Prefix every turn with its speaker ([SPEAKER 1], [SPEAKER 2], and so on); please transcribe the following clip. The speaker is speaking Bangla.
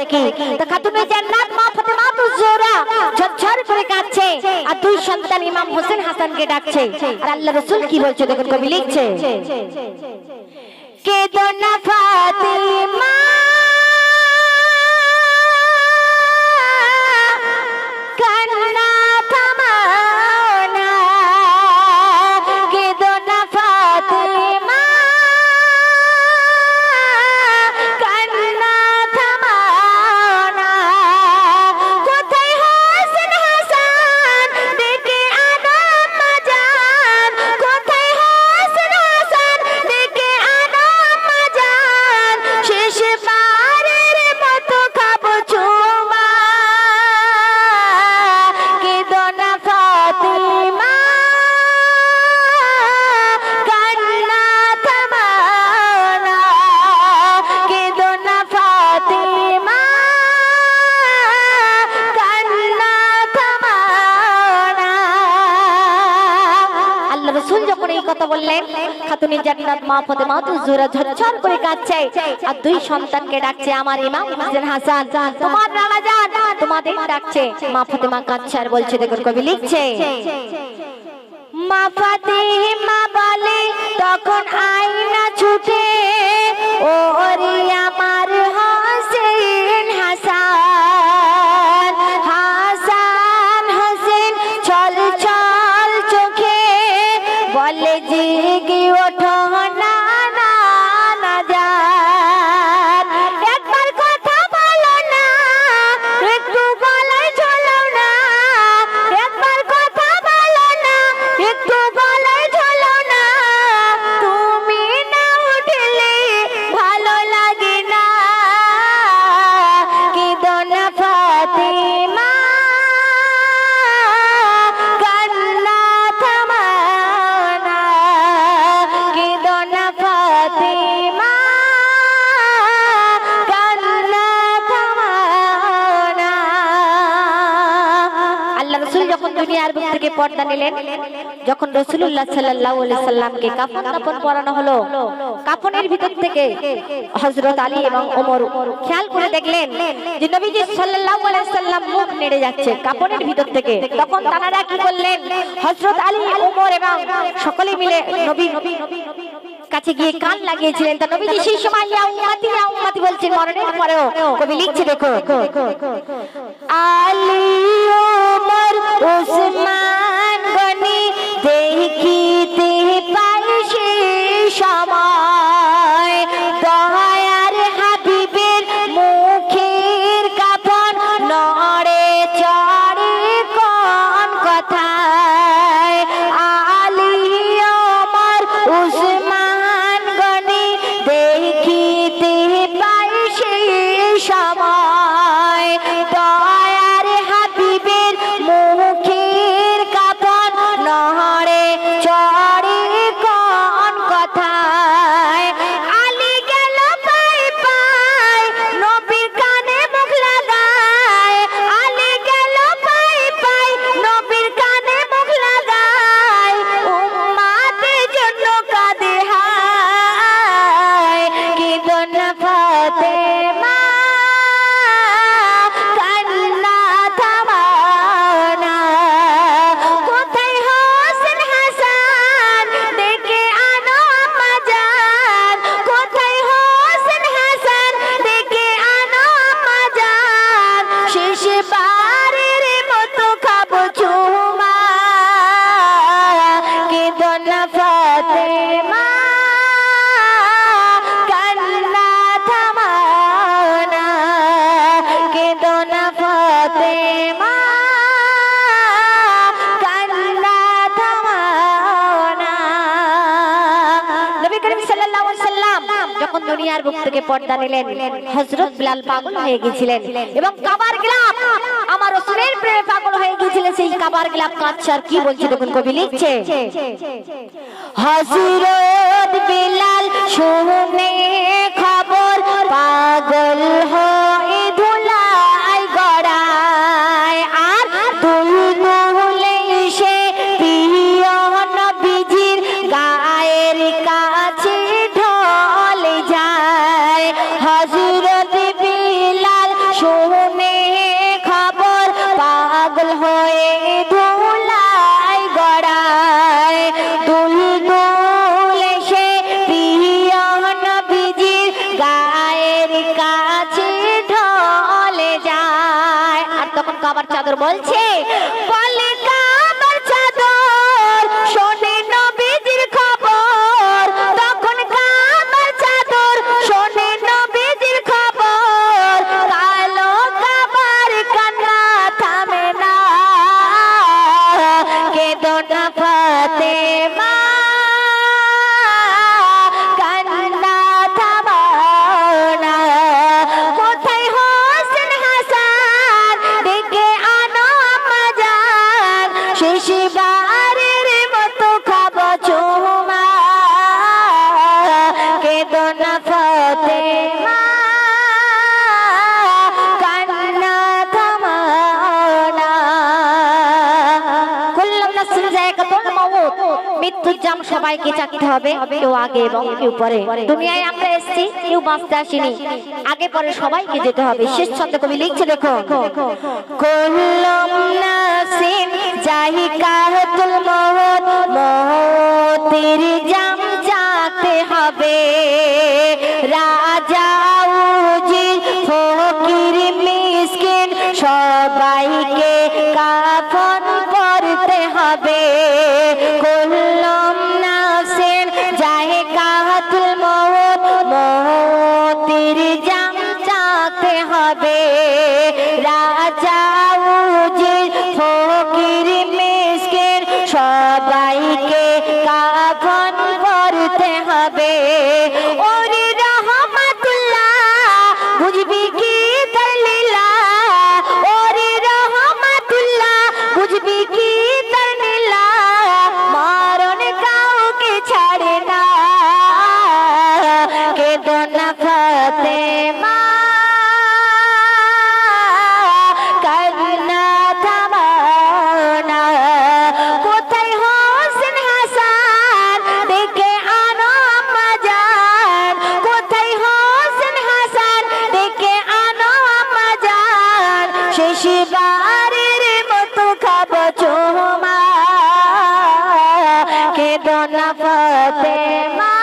[SPEAKER 1] দেখি। তো জান্নাত মা, ফাতেমা তো জোরা ঝরঝর করে আর দুই সন্তান ইমাম হোসেন হাসানকে ডাকছে। আর আল্লাহ রাসূল কি বলছে দেখুন, কবি লিখছে, কেদো না ফাতেমা কথা বললেন খাতুনি জান্নাত মা ফাতেমা তো জোরা ঝরঝর করে কাঁদছে। আর দুই সন্তানকে ডাকছে, আমার ইমাম হোসেন হাসান, তোমার নানা জান তোমাদের ডাকছে। মা ফাতেমা কাঁদছে আর বলছে, দেখুন কবি লিখছে মা ফাতেমা বলে, তখন আয়না ছুটে ও রে দুনিয়ার বুক থেকে পর্দা নিলেন। যখন রসুল্লাহ সাল্লাহ সাল্লামকে কাফন কাপন পরানো হলো, কাফনের ভিতর থেকে হজরত আলী এবং ওমর খেয়াল করে দেখলেন যে নবীজি সাল্লাহ সাল্লাম মুখ নেড়ে যাচ্ছে কাপনের ভিতর থেকে। তখন তারা কি করলেন? হজরত আলী, ওমর এবং সকলে মিলে নবী কাছে গিয়ে কান লাগিয়েছিলেন। তা নবীজি সেই সময়, ইয়া উম্মতি ইয়া উম্মতি বলছেন, মরণের পরেও কবি লিখছে, দেখো। আলী যখন দুনিয়ার বুক থেকে পর্দা নিলেন হজরত বিলাল পাগল হয়ে গিয়েছিলেন। এবং কাবার গিলাপ, আমার রসুলের প্রেমে পাগল হয়ে গিয়েছিলেন, সেই কাবার গিলাপ কাঁদছে আর কি বলছে দেখুন, কবি লিখছে। হজরত বিলাল শুনে ঠাকুর বলছে বলে সবাইকে চাকতে হবে, কেউ আগে এবং কেউ পরে। দুনিয়ায় আমরা এসেছি, কেউ বাঁচতে আসিনি। আগে পরে সবাইকে যেতে হবে। শেষ ছন্দে কবি লিখছে, দেখো। হবে। যাবে বেদনা ফতে মা